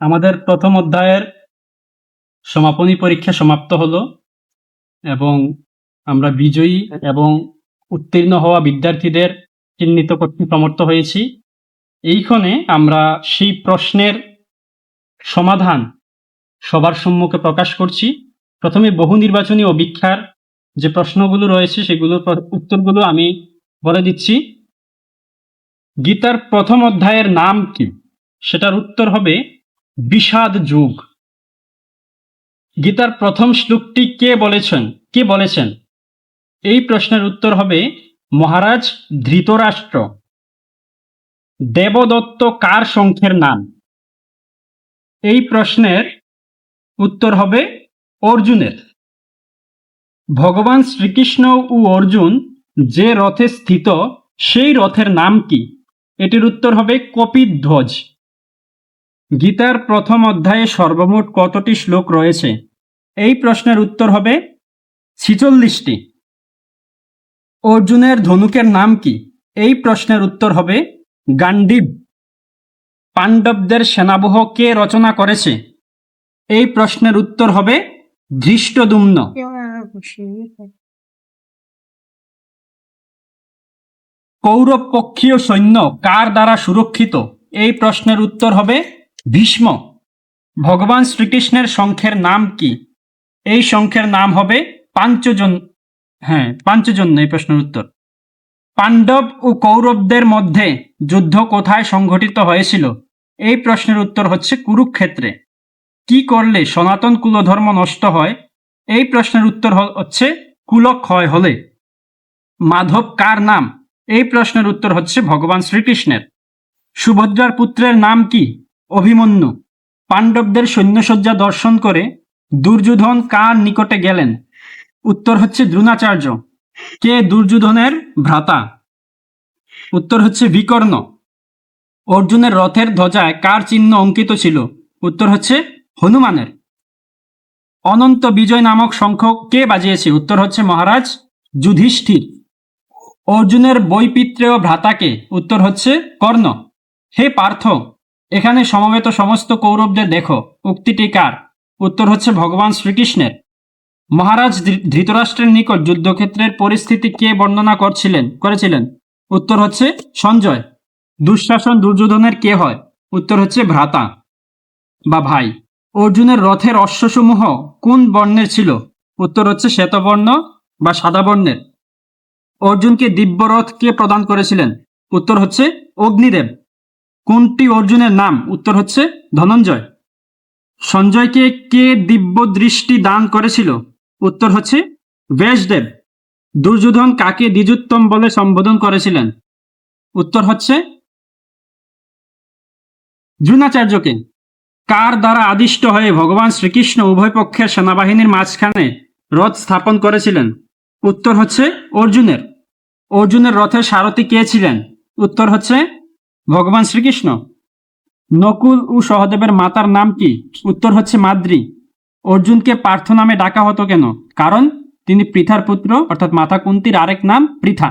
আমাদের প্রথম অধ্যায়ের সমাপনী পরীক্ষা সমাপ্ত হলো এবং আমরা বিজয়ী এবং উত্তীর্ণ হওয়া বিদ্যার্থীদের চিহ্নিত করতে সমর্থ হয়েছি। এইখানে আমরা সেই প্রশ্নের সমাধান সবার সম্মুখে প্রকাশ করছি। প্রথমে বহু নির্বাচনী অভিক্ষার যে প্রশ্নগুলো রয়েছে সেগুলোর উত্তরগুলো আমি বলে দিচ্ছি। গীতার প্রথম অধ্যায়ের নাম কি? সেটার উত্তর হবে বিষাদ যুগ। গীতার প্রথম শ্লোকটি কে বলেছেন? কে বলেছেন? এই প্রশ্নের উত্তর হবে মহারাজ ধৃতরাষ্ট্র। দেবদত্ত কার সংখ্যের নাম? এই প্রশ্নের উত্তর হবে অর্জুনের। ভগবান শ্রীকৃষ্ণ ও অর্জুন যে রথে স্থিত, সেই রথের নাম কি? এটির উত্তর হবে কপিধ্বজ। গীতার প্রথম অধ্যায়ে সর্বমোট কতটি শ্লোক রয়েছে? এই প্রশ্নের উত্তর হবে ছিচল্লিশটি। অর্জুনের ধনুকের নাম কি? এই প্রশ্নের উত্তর হবে গান্ডীব। পাণ্ডবদের সেনাবহ কে রচনা করেছে? এই প্রশ্নের উত্তর হবে ধৃষ্টদুম্ন। কৌরব পক্ষীয় সৈন্য কার দ্বারা সুরক্ষিত? এই প্রশ্নের উত্তর হবে ভীষ্ম, ভগবান শ্রীকৃষ্ণের সংখ্যের নাম কি? এই সংখ্যের নাম হবে পাঞ্চজন হ্যাঁ পাঞ্চজন এই প্রশ্নের উত্তর। পাণ্ডব ও কৌরবদের মধ্যে যুদ্ধ কোথায় সংঘটিত হয়েছিল? এই প্রশ্নের উত্তর হচ্ছে কুরুক্ষেত্রে। কি করলে সনাতন কুলধর্ম নষ্ট হয়? এই প্রশ্নের উত্তর হচ্ছে কুলক্ষয় হলে। মাধব কার নাম? এই প্রশ্নের উত্তর হচ্ছে ভগবান শ্রীকৃষ্ণের। সুভদ্রার পুত্রের নাম কি? অভিমন্যু। পাণ্ডবদের সৈন্যসজ্জা দর্শন করে দুর্যোধন কার নিকটে গেলেন? উত্তর হচ্ছে দ্রোণাচার্য। কে দুর্যোধনের ভ্রাতা? উত্তর হচ্ছে বিকর্ণ। অর্জুনের রথের ধ্বজায় কার চিহ্ন অঙ্কিত ছিল? উত্তর হচ্ছে হনুমানের। অনন্ত বিজয় নামক শঙ্খ কে বাজিয়েছে? উত্তর হচ্ছে মহারাজ যুধিষ্ঠির। অর্জুনের বৈপিত্রেয় ভ্রাতাকে উত্তর হচ্ছে কর্ণ। হে পার্থ এখানে সমবেত সমস্ত কৌরবদের দেখো। উক্তিটি কার? উত্তর হচ্ছে ভগবান শ্রীকৃষ্ণের। মহারাজ ধৃতরাষ্ট্রের নিকট যুদ্ধক্ষেত্রের পরিস্থিতি কে বর্ণনা করছিলেন, করেছিলেন? উত্তর হচ্ছে সঞ্জয়। দুঃশাসন দুর্যোধনের কে হয়? উত্তর হচ্ছে ভ্রাতা বা ভাই। অর্জুনের রথের অশ্বসমূহ কোন বর্ণের ছিল? উত্তর হচ্ছে শ্বেতবর্ণ বা সাদা বর্ণের। অর্জুনকে দিব্যরথ কে প্রদান করেছিলেন? উত্তর হচ্ছে অগ্নিদেব। কোনটি অর্জুনের নাম? উত্তর হচ্ছে ধনঞ্জয়। সঞ্জয়কে কে দিব্য দৃষ্টি দান করেছিল? উত্তর হচ্ছে ব্যাসদেব। দুর্যোধন কাকে দ্বিজোত্তম বলে সম্বোধন করেছিলেন? উত্তর হচ্ছে দ্রোণাচার্যকে। কার দ্বারা আদিষ্ট হয়ে ভগবান শ্রীকৃষ্ণ উভয় পক্ষের সেনাবাহিনীর মাঝখানে রথ স্থাপন করেছিলেন? উত্তর হচ্ছে অর্জুনের। অর্জুনের রথের সারথি কে ছিলেন? উত্তর হচ্ছে ভগবান শ্রীকৃষ্ণ, নকুল ও সহদেবের মাতার নাম কি? উত্তর হচ্ছে মাদ্রি। অর্জুনকে পার্থ নামে ডাকা হতো কেন? কারণ তিনি পৃথার পুত্র, অর্থাৎ মাথা কুন্তির আরেক নাম পৃথা।